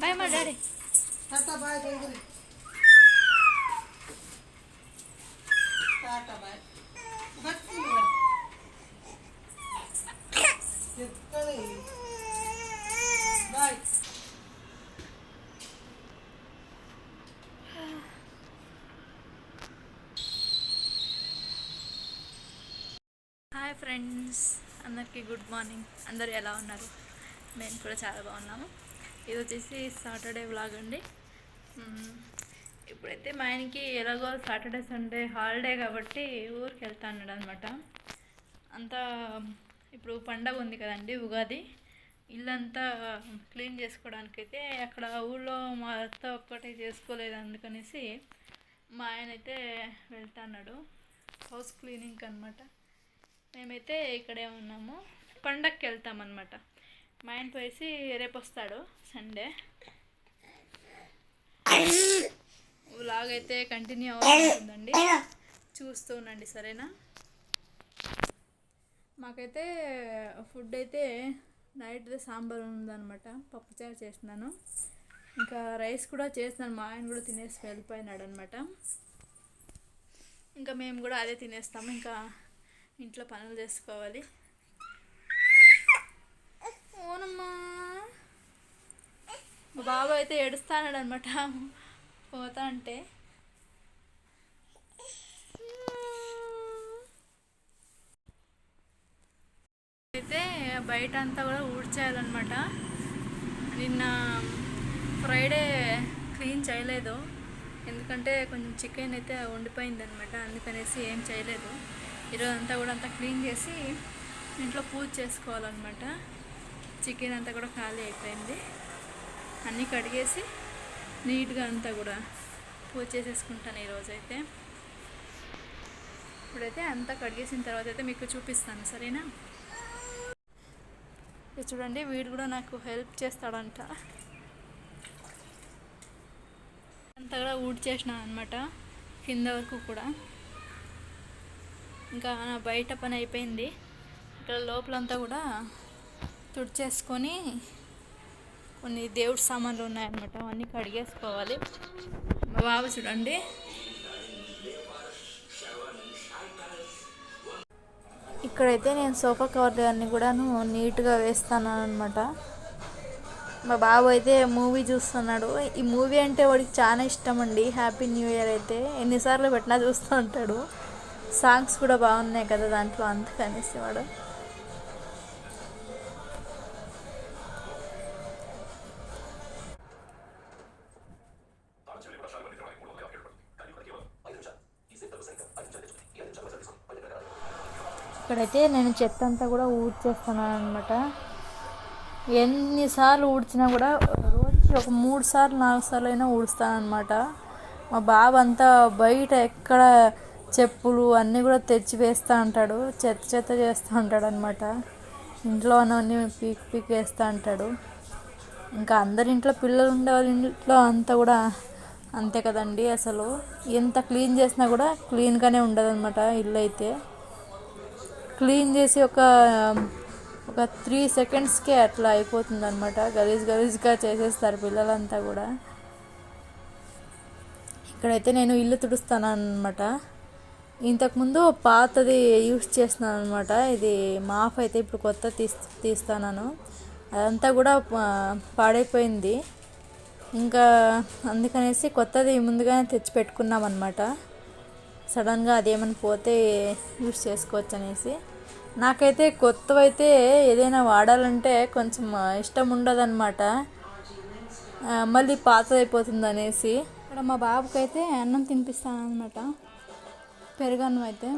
Bye మా daddy. Tata bye జంగిరి tata bye. Hi friends అందరికీ గుడ్ మార్నింగ్. అందరు ఎలా ఉన్నారు? మేము కూడా చాలా బాగున్నాము. ఇది వచ్చేసి సాటర్డే వ్లాగ్ అండి. ఇప్పుడైతే మా ఆయనకి ఎలాగో సాటర్డే సండే హాలిడే కాబట్టి ఊరికి వెళ్తా అన్నాడు అనమాట అంతా ఇప్పుడు పండగ ఉంది కదండి ఉగాది. ఇల్లంతా క్లీన్ చేసుకోవడానికైతే అక్కడ ఊళ్ళో మా అత్త ఒక్కటే చేసుకోలేదు అందుకనేసి మా ఆయన అయితే వెళ్తా అన్నాడు. హౌస్ క్లీనింగ్ అనమాట మేమైతే ఇక్కడే ఉన్నాము. పండగకి వెళ్తామన్నమాట. మా ఆయన పోయేసి రేపు వస్తాడు సండే. వ్లాగ్ అయితే కంటిన్యూ అవుతుందండి. చూస్తూ ఉండండి సరేనా? మాకైతే ఫుడ్ అయితే నైట్ సాంబార్ ఉందన్నమాట పప్పుచారు చేస్తున్నాను. ఇంకా రైస్ కూడా చేస్తున్నాను మా ఆయన కూడా తినేసి వెళ్ళిపోయినాడు అనమాట ఇంకా మేము కూడా అదే తినేస్తాము ఇంకా ఇంట్లో పనులు చేసుకోవాలి. మా బాబు అయితే ఏడుస్తాడు అనమాట పోతా అంటే అయితే బయట అంతా కూడా ఊడ్చేయాలన్నమాట నిన్న ఫ్రైడే క్లీన్ చేయలేదు. ఎందుకంటే కొంచెం చికెన్ అయితే వండిపోయింది అనమాట అందుకనేసి ఏం చేయలేదు. ఈరోజు అంతా కూడా అంతా క్లీన్ చేసి ఇంట్లో పూజ చేసుకోవాలన్నమాట చికెన్ అంతా కూడా ఖాళీ అయిపోయింది. అన్నీ కడిగేసి నీట్గా అంతా కూడా పూజ చేసేసుకుంటాను ఈరోజు అయితే ఇప్పుడైతే అంతా కడిగేసిన తర్వాత అయితే మీకు చూపిస్తాను సరేనా? ఇది చూడండి వీడు కూడా నాకు హెల్ప్ చేస్తాడంట. అంతా కూడా ఊడ్ చేసిన అనమాట కింద వరకు కూడా. ఇంకా నా బయట పని అయిపోయింది. ఇక్కడ లోపలంతా కూడా తుడిచేసుకొని కొన్ని దేవుడి సామాన్లు ఉన్నాయన్నమాట. అవన్నీ కడిగేసుకోవాలి. మా బాబు చూడండి. ఇక్కడైతే నేను సోఫా కవర్లు అన్నీ కూడాను నీట్గా వేస్తాను అనమాట మా బాబు అయితే మూవీ చూస్తున్నాడు. ఈ మూవీ అంటే వాడికి చాలా ఇష్టం అండి హ్యాపీ న్యూ ఇయర్ అయితే ఎన్నిసార్లు పెట్టినా చూస్తూ ఉంటాడు. సాంగ్స్ కూడా బాగున్నాయి కదా దాంట్లో అందుకనేసి వాడు. ఇక్కడైతే నేను చెత్త అంతా కూడా ఊడ్చేస్తున్నాను అనమాట ఎన్నిసార్లు ఊడ్చినా కూడా రోజుకి ఒక మూడు సార్లు నాలుగు సార్లు అయినా ఊడుస్తానమాట మా బాబు అంతా బయట ఎక్కడ చెప్పులు అన్నీ కూడా తెచ్చి వేస్తూ ఉంటాడు. చెత్త చెత్త చేస్తూ ఉంటాడు అనమాట ఇంట్లో ఉన్నవన్నీ పీక్ పీక్ వేస్తూ ఉంటాడు. ఇంకా అందరి ఇంట్లో పిల్లలు ఉండే వాళ్ళ ఇంట్లో అంతా కూడా అంతే కదండి అసలు. ఎంత క్లీన్ చేసినా కూడా క్లీన్గానే ఉండదు అనమాట ఇల్లు అయితే క్లీన్ చేసి ఒక ఒక త్రీ సెకండ్స్కే అట్లా అయిపోతుంది అనమాట గలీజ్ గలీజ్గా చేసేస్తారు పిల్లలంతా కూడా. ఇక్కడైతే నేను ఇల్లు తుడుస్తాను అనమాట ఇంతకుముందు పాతది యూస్ చేస్తున్నాను అనమాట ఇది మాఫ్ అయితే ఇప్పుడు కొత్త తీస్ తీస్తాను అదంతా కూడా పాడైపోయింది. ఇంకా అందుకనేసి కొత్తది ముందుగానే తెచ్చి పెట్టుకున్నాం అనమాట సడన్గా అదేమని పోతే యూస్ చేసుకోవచ్చు అనేసి నాకైతే కొత్తవైతే ఏదైనా వాడాలంటే కొంచెం ఇష్టం ఉండదన్నమాట మళ్ళీ పాతదైపోతుంది అనేసి ఇక్కడ మా బాబుకి అయితే అన్నం తినిపిస్తాను అనమాట పెరుగన్నం అయితే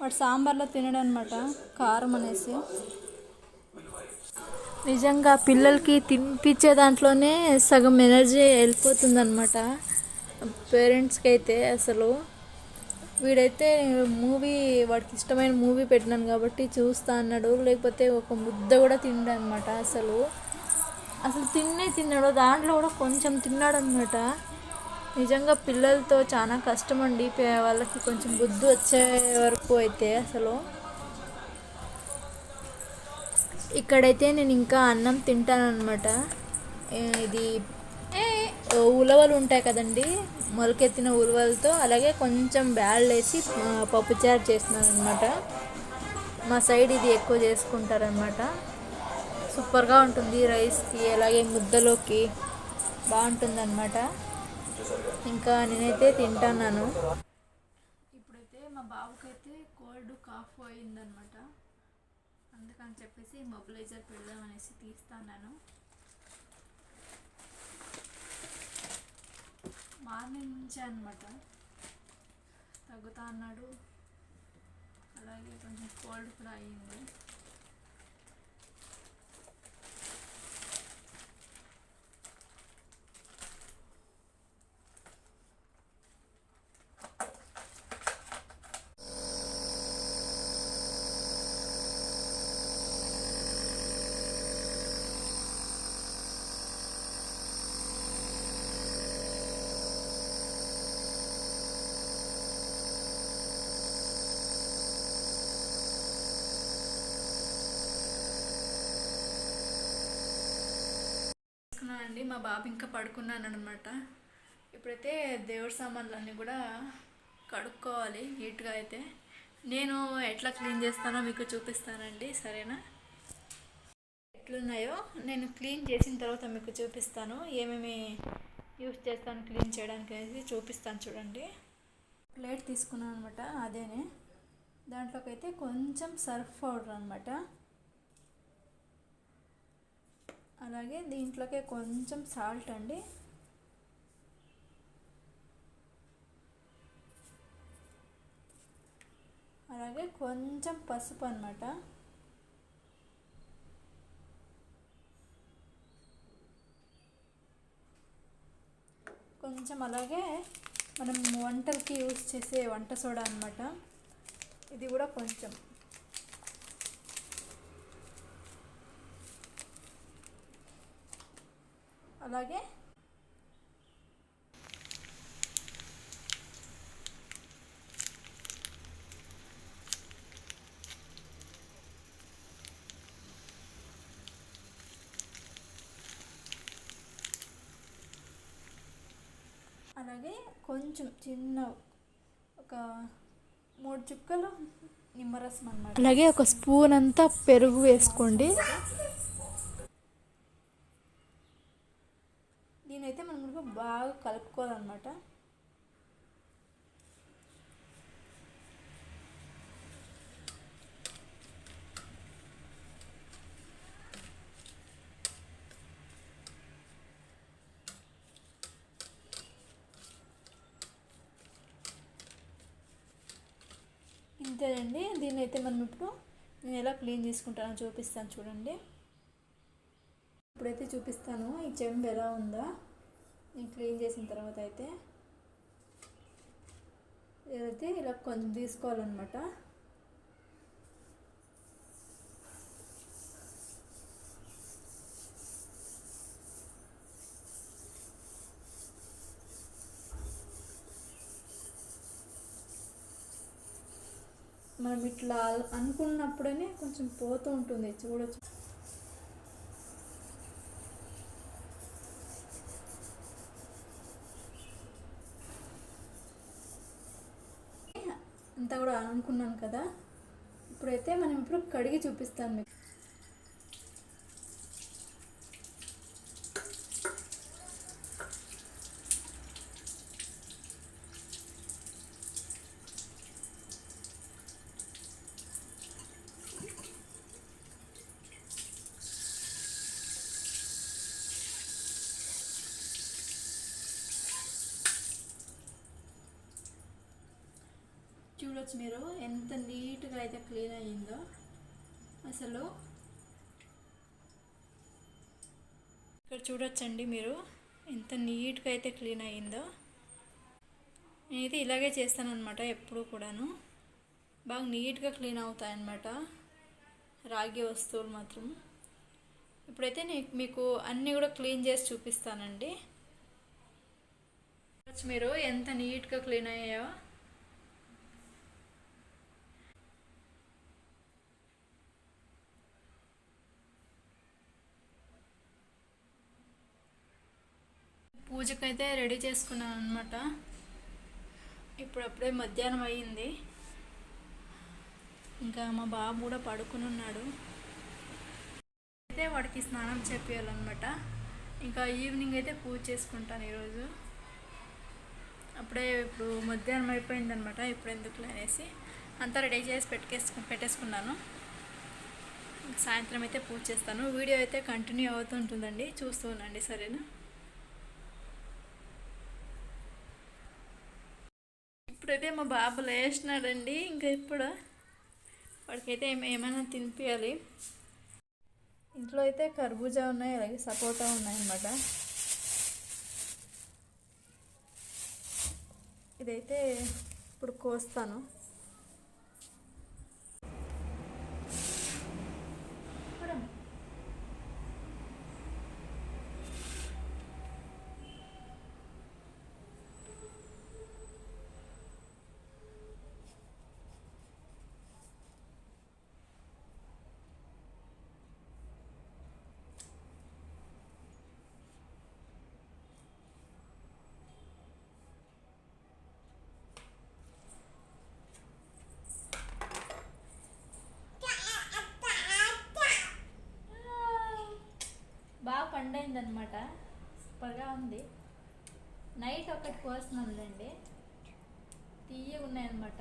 వాడు సాంబార్లో తినడం అనమాట కారం అనేసి నిజంగా పిల్లలకి తినిపించే దాంట్లోనే సగం ఎనర్జీ వెళ్ళిపోతుంది అనమాట పేరెంట్స్కి అయితే అసలు. వీడైతే మూవీ వాడికి ఇష్టమైన మూవీ పెట్టినాను కాబట్టి చూస్తా అన్నాడు. లేకపోతే ఒక ముద్ద కూడా తిండు అనమాట అసలు. అసలు తిన్నే తిన్నాడు. దాంట్లో కూడా కొంచెం తిన్నాడు అనమాట నిజంగా పిల్లలతో చాలా కష్టం అండి వాళ్ళకి కొంచెం బుద్ధి వచ్చే వరకు అయితే అసలు. ఇక్కడైతే నేను ఇంకా అన్నం తింటానన్నమాట. ఇది ఉలవలు ఉంటాయి కదండి. మొలకెత్తిన ఉరువలతో అలాగే కొంచెం బ్యాళ్ళు వేసి పప్పుచారు చేస్తున్నాను అనమాట మా సైడ్ ఇది ఎక్కువ చేసుకుంటారనమాట సూపర్గా ఉంటుంది రైస్కి అలాగే ముద్దలోకి బాగుంటుంది అనమాట ఇంకా నేనైతే తింటాను ఇప్పుడైతే మా బాబుకైతే కోల్డ్ కాఫ్ అయిందనమాట అందుకని చెప్పేసి మొబిలైజర్ పెడదామనేసి తీస్తాను మార్నింగ్ నుంచే అనమాట తగ్గుతా అన్నాడు. అలాగే కొంచెం కోల్డ్ కూడా అయ్యింది. అండి. మా బాబు ఇంకా పడుకున్నాను అనమాట ఇప్పుడైతే దేవుడి సామాన్లన్నీ కూడా కడుక్కోవాలి నీట్గా అయితే. నేను ఎట్లా క్లీన్ చేస్తానో మీకు చూపిస్తానండి. సరేనా? ఎట్లున్నాయో నేను క్లీన్ చేసిన తర్వాత మీకు చూపిస్తాను. ఏమేమి యూస్ చేస్తాను క్లీన్ చేయడానికి అనేది చూపిస్తాను చూడండి. ప్లేట్ తీసుకున్నాను అనమాట అదేనే. దాంట్లోకి అయితే కొంచెం సర్ఫ్ పౌడర్ అనమాట అలాగే దీంట్లోకి కొంచెం సాల్ట్ అండి. అలాగే కొంచెం పసుపు అనమాట కొంచెం అలాగే మనం వంటలకి యూజ్ చేసే వంట సోడా అనమాట ఇది కూడా కొంచెం. అలాగే. అలాగే కొంచెం చిన్న ఒక మూడు చుక్కలు నిమ్మరసం అన్నమాట. అలాగే ఒక స్పూన్ అంతా పెరుగు వేసుకోండి. దీనైతే మనం ఇప్పుడు బాగా కలుపుకోవాలన్నమాట. ఇంతేనండి. దీన్ని అయితే మనం ఇప్పుడు నేను ఎలా క్లీన్ చేసుకుంటానో చూపిస్తాను చూడండి. ఇప్పుడైతే చూపిస్తాను. ఈ చెంబు ఎలా ఉందా? నేను క్లీన్ చేసిన తర్వాత అయితే ఏదైతే ఇలా కొంచెం తీసుకోవాలన్నమాట. మనం ఇట్లా అనుకున్నప్పుడనే కొంచెం పోతూ ఉంటుంది చూడొచ్చు. అంతా కూడా అనుకున్నాను కదా. ఇప్పుడైతే మనం ఇప్పుడు కడిగి చూపిస్తాను మీకు. చూడొచ్చు మీరు. ఎంత నీట్గా అయితే క్లీన్ అయ్యిందో. అసలు. ఇక్కడ చూడొచ్చండి మీరు. ఎంత నీట్గా అయితే క్లీన్ అయ్యిందో. నేనైతే ఇలాగే చేస్తానన్నమాట ఎప్పుడు కూడాను. బాగా నీట్గా క్లీన్ అవుతాయన్నమాట రాగి వస్తువులు మాత్రం. ఇప్పుడైతే నేను మీకు అన్నీ కూడా క్లీన్ చేసి చూపిస్తానండి. మీరు ఎంత నీట్గా క్లీన్ అయ్యాయో. పూజకైతే రెడీ చేసుకున్నాను అనమాట ఇప్పుడు అప్పుడే మధ్యాహ్నం అయ్యింది. ఇంకా మా బాబు కూడా పడుకుని ఉన్నాడు. అయితే వాడికి స్నానం చేపియాలన్నమాట. ఇంకా ఈవినింగ్ అయితే పూజ చేసుకుంటాను ఈరోజు. అప్పుడే ఇప్పుడు మధ్యాహ్నం అయిపోయిందనమాట ఇప్పుడు ఎందుకు అనేసి అంతా రెడీ చేసి పెట్టుకేసుకు పెట్టేసుకున్నాను. సాయంత్రం అయితే పూజ చేస్తాను. వీడియో అయితే కంటిన్యూ అవుతుంటుందండి. చూస్తూ ఉండండి సరేనా? ఇప్పుడైతే మా బాబు లేచినాడండి ఇంకా ఇప్పుడు వాడికైతే ఏమైనా తినిపించాలి ఇంట్లో అయితే కర్బూజా ఉన్నాయి అలాగే సపోటా ఉన్నాయన్నమాట. ఇదైతే ఇప్పుడు కోస్తాను చూడమ్మ. బాగా ఉందన్నమాట. అనమాట సూపర్గా ఉంది. నైట్ ఒకటి కోసినాంలేండి తీయ ఉన్నాయన్నమాట.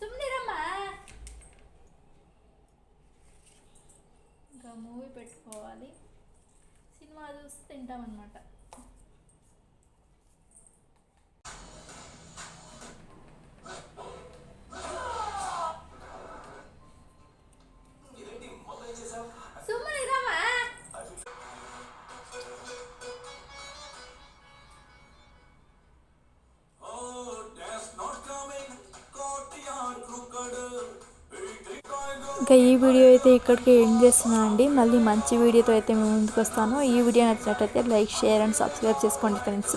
సుమ్నిరమ్మా ఇంకా మూవీ పెట్టుకోవాలి. సినిమా చూసి తింటామన్నమాట. ఇంకా ఈ వీడియో అయితే ఇక్కడికి ఎండ్ చేస్తున్నాను అండి. మళ్ళీ మంచి వీడియోతో అయితే మేము ముందుకు వస్తాను. ఈ వీడియో నచ్చినట్లయితే లైక్ షేర్ అండ్ సబ్స్క్రైబ్ చేసుకోండి ఫ్రెండ్స్.